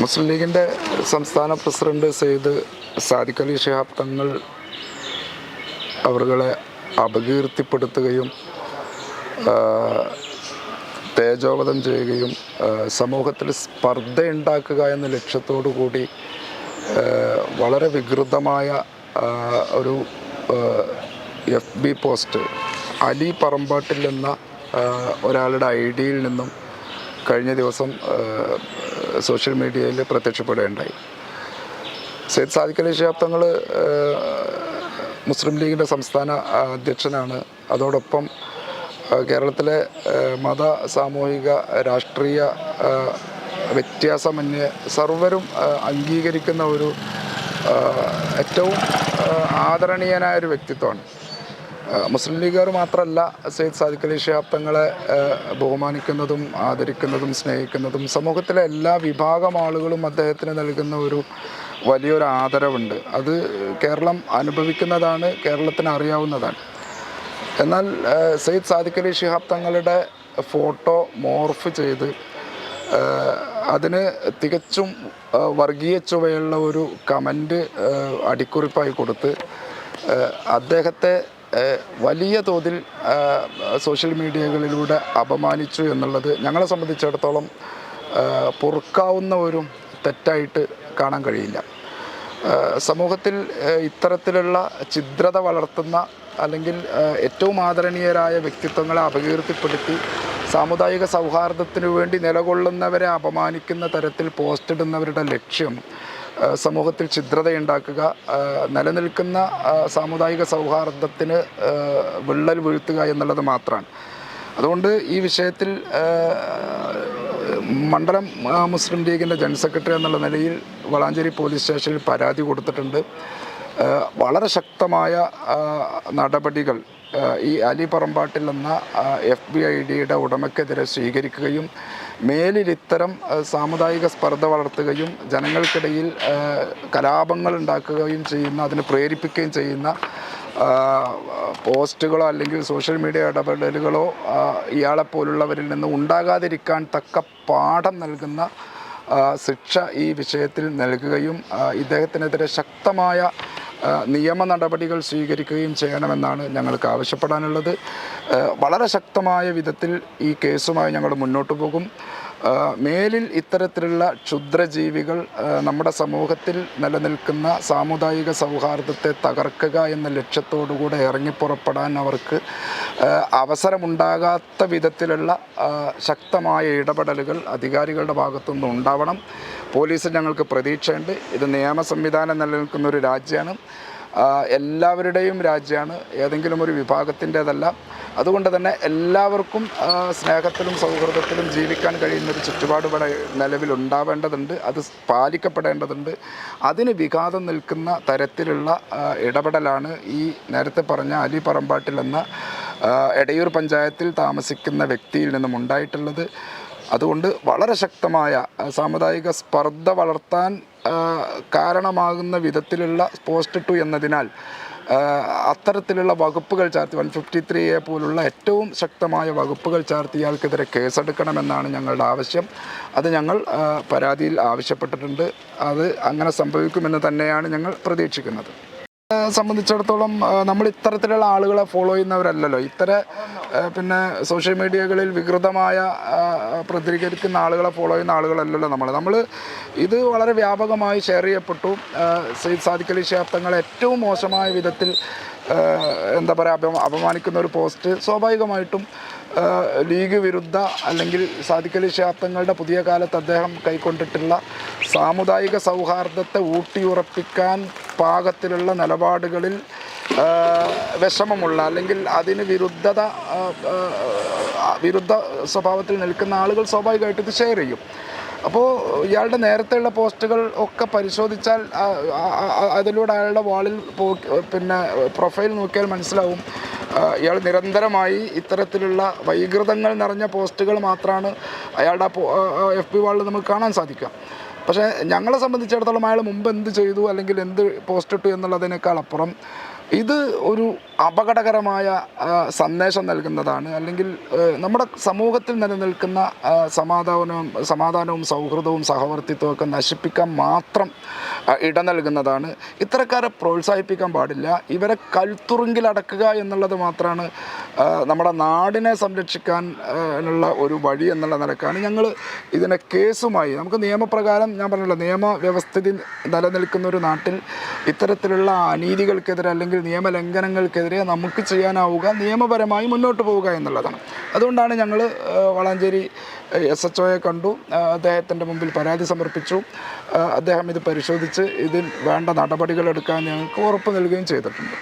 മുസ്ലിം ലീഗിന്റെ സംസ്ഥാന പ്രസിഡന്റ് സെയ്ദ് സാദിഖ് അലി ഷിഹാബ് തങ്ങൾ അവരുകളെ അപകീർത്തിപ്പെടുത്തുകയും തേജോവധം ചെയ്യുകയും സമൂഹത്തിൽ സ്പർദ്ധ ഉണ്ടാക്കുക എന്ന ലക്ഷ്യത്തോടു കൂടി വളരെ വികൃതമായ ഒരു F B post Ali Parambattil എന്ന ഒരാളുടെ ഐ ഡിയിൽ നിന്നും കഴിഞ്ഞ ദിവസം സോഷ്യൽ മീഡിയയിൽ പ്രത്യക്ഷപ്പെടുകയുണ്ടായി. സെയ്ദ് സാദിഖ് അലി ഷിഹാബ് തങ്ങൾ മുസ്ലിം ലീഗിന്റെ സംസ്ഥാന അധ്യക്ഷനാണ്. അതോടൊപ്പം കേരളത്തിലെ മത സാമൂഹിക രാഷ്ട്രീയ വ്യത്യാസമന്യേ സർവരും അംഗീകരിക്കുന്ന ഒരു ഏറ്റവും ആദരണീയനായ ഒരു വ്യക്തിത്വമാണ്. മുസ്ലിം ലീഗുകാർ മാത്രമല്ല സെയ്ദ് സാദിഖ് അലി ഷിഹാബ് തങ്ങളെ ബഹുമാനിക്കുന്നതും ആദരിക്കുന്നതും സ്നേഹിക്കുന്നതും സമൂഹത്തിലെ എല്ലാ വിഭാഗം ആളുകളും അദ്ദേഹത്തിന് നൽകുന്ന ഒരു വലിയൊരു ആദരവുണ്ട്. അത് കേരളം അനുഭവിക്കുന്നതാണ് കേരളത്തിന് അറിയാവുന്നതാണ്. എന്നാൽ സെയ്ദ് സാദിഖ് അലി ഷിഹാബ് തങ്ങളുടെ ഫോട്ടോ മോർഫ് ചെയ്ത് അതിന് തികച്ചും വർഗീയ ചുവയുള്ള ഒരു കമന്റ് അടിക്കുറിപ്പായി കൊടുത്ത് അദ്ദേഹത്തെ വലിയ തോതിൽ സോഷ്യൽ മീഡിയകളിലൂടെ അപമാനിച്ചു എന്നുള്ളത് ഞങ്ങളെ സംബന്ധിച്ചിടത്തോളം പൊറുക്കാവുന്ന ഒരു തെറ്റായിട്ട് കാണാൻ കഴിയില്ല. സമൂഹത്തിൽ ഇത്തരത്തിലുള്ള ഛിദ്രത വളർത്തുന്ന അല്ലെങ്കിൽ ഏറ്റവും ആദരണീയരായ വ്യക്തിത്വങ്ങളെ അപകീർത്തിപ്പെടുത്തി സാമുദായിക സൗഹാർദ്ദത്തിനു വേണ്ടി നിലകൊള്ളുന്നവരെ അപമാനിക്കുന്ന തരത്തിൽ പോസ്റ്റ് ഇടുന്നവരുടെ ലക്ഷ്യം സമൂഹത്തിൽ ഛിദ്രതയുണ്ടാക്കുക നിലനിൽക്കുന്ന സാമുദായിക സൗഹാർദ്ദത്തിന് വിള്ളൽ വീഴ്ത്തുക എന്നുള്ളത് മാത്രമാണ്. അതുകൊണ്ട് ഈ വിഷയത്തിൽ മണ്ഡലം മുസ്ലിം ലീഗിന്റെ ജനറൽ സെക്രട്ടറി എന്നുള്ള നിലയിൽ വളാഞ്ചേരി പോലീസ് സ്റ്റേഷനിൽ പരാതി കൊടുത്തിട്ടുണ്ട്. വളരെ ശക്തമായ നടപടികൾ ഈ അലി പറമ്പാട്ടിൽ എന്ന എഫ് ബി ഐ ഡിയുടെ ഉടമയ്ക്കെതിരെ സ്വീകരിക്കുകയും മേലിൽ ഇത്തരം സാമുദായിക സ്പർദ്ധ വളർത്തുകയും ജനങ്ങൾക്കിടയിൽ കലാപങ്ങൾ ഉണ്ടാക്കുകയും ചെയ്യുന്ന അതിന് പ്രേരിപ്പിക്കുകയും ചെയ്യുന്ന പോസ്റ്റുകളോ അല്ലെങ്കിൽ സോഷ്യൽ മീഡിയ ഇടപെടലുകളോ ഇയാളെപ്പോലുള്ളവരിൽ നിന്ന് ഉണ്ടാകാതിരിക്കാൻ തക്ക പാഠം നൽകുന്ന ശിക്ഷ ഈ വിഷയത്തിൽ നൽകുകയും ഇദ്ദേഹത്തിനെതിരെ ശക്തമായ നിയമ നടപടികൾ സ്വീകരിക്കുകയും ചെയ്യണമെന്നാണ് ഞങ്ങൾക്ക് ആവശ്യപ്പെടാനുള്ളത്. വളരെ ശക്തമായ വിധത്തിൽ ഈ കേസുമായി ഞങ്ങൾ മുന്നോട്ട് പോകും. മേലിൽ ഇത്തരത്തിലുള്ള ക്ഷുദ്രജീവികൾ നമ്മുടെ സമൂഹത്തിൽ നിലനിൽക്കുന്ന സാമുദായിക സൗഹാർദ്ദത്തെ തകർക്കുക എന്ന ലക്ഷ്യത്തോടുകൂടെ ഇറങ്ങിപ്പുറപ്പെടാൻ അവർക്ക് അവസരമുണ്ടാകാത്ത വിധത്തിലുള്ള ശക്തമായ ഇടപെടലുകൾ അധികാരികളുടെ ഭാഗത്തുനിന്ന് ഉണ്ടാവണം. പോലീസിൽ ഞങ്ങൾക്ക് പ്രതീക്ഷയുണ്ട്. ഇത് നിയമ സംവിധാനം നിലനിൽക്കുന്ന ഒരു രാജ്യമാണ്. എല്ലാവരുടെയും രാജ്യമാണ്. ഏതെങ്കിലും ഒരു വിഭാഗത്തിന്റെതല്ല. അതുകൊണ്ട് തന്നെ എല്ലാവർക്കും സ്നേഹത്തിലും സൗഹൃദത്തിലും ജീവിക്കാൻ കഴിയുന്ന ഒരു ചുറ്റുപാട് ഇവിടെ നിലവിൽ ഉണ്ടാവേണ്ടതുണ്ട്. അത് പാലിക്കപ്പെടേണ്ടതുണ്ട്. അതിന് വിഘാതം നിൽക്കുന്ന തരത്തിലുള്ള ഇടപെടലാണ് ഈ നേരത്തെ പറഞ്ഞ അലി പറമ്പാട്ടിൽ എന്ന എടയൂർ പഞ്ചായത്തിൽ താമസിക്കുന്ന വ്യക്തിയിൽ നിന്നും ഉണ്ടായിട്ടുള്ളത്. അതുകൊണ്ട് വളരെ ശക്തമായ സാമുദായിക സ്പർദ്ധ വളർത്താൻ കാരണമാകുന്ന വിധത്തിലുള്ള പോസ്റ്റ് ടു എന്നതിനാൽ അത്തരത്തിലുള്ള വകുപ്പുകൾ ചാർത്തി വൺ ഫിഫ്റ്റി ത്രീ എ പോലുള്ള ഏറ്റവും ശക്തമായ വകുപ്പുകൾ ചാർത്തി ഇയാൾക്കെതിരെ കേസെടുക്കണമെന്നാണ് ഞങ്ങളുടെ ആവശ്യം. അത് ഞങ്ങൾ പരാതിയിൽ ആവശ്യപ്പെട്ടിട്ടുണ്ട്. അത് അങ്ങനെ സംഭവിക്കുമെന്ന് തന്നെയാണ് ഞങ്ങൾ പ്രതീക്ഷിക്കുന്നത്. സംബന്ധിച്ചിടത്തോളം നമ്മൾ ഇത്തരത്തിലുള്ള ആളുകളെ ഫോളോ ചെയ്യുന്നവരല്ലല്ലോ. ഇത്തരം പിന്നെ സോഷ്യൽ മീഡിയകളിൽ വികൃതമായ പ്രതികരിക്കുന്ന ആളുകളെ ഫോളോ ചെയ്യുന്ന ആളുകളല്ലല്ലോ നമ്മൾ. നമ്മൾ ഇത് വളരെ വ്യാപകമായി ഷെയർ ചെയ്യപ്പെട്ടു. സെയ്ദ് സാദിഖലി ഷിഹാബ് ഏറ്റവും മോശമായ വിധത്തിൽ എന്താ പറയുക അപ അപമാനിക്കുന്ന ഒരു പോസ്റ്റ് സ്വാഭാവികമായിട്ടും ലീഗ് വിരുദ്ധ അല്ലെങ്കിൽ സാധിക്കലി ശാബ്ദങ്ങളുടെ പുതിയ കാലത്ത് അദ്ദേഹം കൈക്കൊണ്ടിട്ടുള്ള സാമുദായിക സൗഹാർദ്ദത്തെ ഊട്ടിയുറപ്പിക്കാൻ പാകത്തിലുള്ള നിലപാടുകളിൽ വിഷമമുള്ള അല്ലെങ്കിൽ അതിന് വിരുദ്ധത വിരുദ്ധ സ്വഭാവത്തിൽ നിൽക്കുന്ന ആളുകൾ സ്വാഭാവികമായിട്ട് ഇത് ഷെയർ ചെയ്യും. അപ്പോൾ ഇയാളുടെ നേരത്തെയുള്ള പോസ്റ്റുകൾ ഒക്കെ പരിശോധിച്ചാൽ അതിലൂടെ അയാളുടെ വാളിൽ പിന്നെ പ്രൊഫൈൽ നോക്കിയാൽ മനസ്സിലാവും. ഇയാൾ നിരന്തരമായി ഇത്തരത്തിലുള്ള വൈകൃതങ്ങൾ നിറഞ്ഞ പോസ്റ്റുകൾ മാത്രമാണ് അയാളുടെ എഫ് പി വാളിൽ നമുക്ക് കാണാൻ സാധിക്കുക. പക്ഷേ ഞങ്ങളെ സംബന്ധിച്ചിടത്തോളം അയാൾ മുമ്പ് എന്ത് ചെയ്തു അല്ലെങ്കിൽ എന്ത് പോസ്റ്റ് ഇട്ടു എന്നുള്ളതിനേക്കാൾ അപ്പുറം ഇത് ഒരു അപകടകരമായ സന്ദേശം നൽകുന്നതാണ്. അല്ലെങ്കിൽ നമ്മുടെ സമൂഹത്തിൽ നിലനിൽക്കുന്ന സമാധാനവും സമാധാനവും സൗഹൃദവും സഹവർത്തിത്വവും ഒക്കെ നശിപ്പിക്കാൻ മാത്രം ഇട നൽകുന്നതാണ്. ഇത്തരക്കാരെ പ്രോത്സാഹിപ്പിക്കാൻ പാടില്ല. ഇവരെ കൽത്തുറുങ്കിലടക്കുക എന്നുള്ളത് മാത്രമാണ് നമ്മുടെ നാടിനെ സംരക്ഷിക്കാൻ ഉള്ള ഒരു വഴി എന്നുള്ള നിലക്കാണ് ഞങ്ങൾ ഇതിനെ കേസുമായി നമുക്ക് നിയമപ്രകാരം ഞാൻ പറഞ്ഞല്ലോ നിയമവ്യവസ്ഥിതി നിലനിൽക്കുന്ന ഒരു നാട്ടിൽ ഇത്തരത്തിലുള്ള അനീതികൾക്കെതിരെ അല്ലെങ്കിൽ നിയമലംഘനങ്ങൾക്കെതിരെ നമുക്ക് ചെയ്യാനാവുക നിയമപരമായി മുന്നോട്ട് പോവുക എന്നുള്ളതാണ്. അതുകൊണ്ടാണ് ഞങ്ങൾ വളാഞ്ചേരി എസ് എച്ച് ഒയെ കണ്ടു. അദ്ദേഹത്തിന്റെ മുമ്പിൽ പരാതി സമർപ്പിച്ചു. അദ്ദേഹം ഇത് പരിശോധിച്ച് ഇതിൽ വേണ്ട നടപടികൾ എടുക്കാൻ ഞങ്ങൾക്ക് ഉറപ്പ് നൽകുകയും ചെയ്തിട്ടുണ്ട്.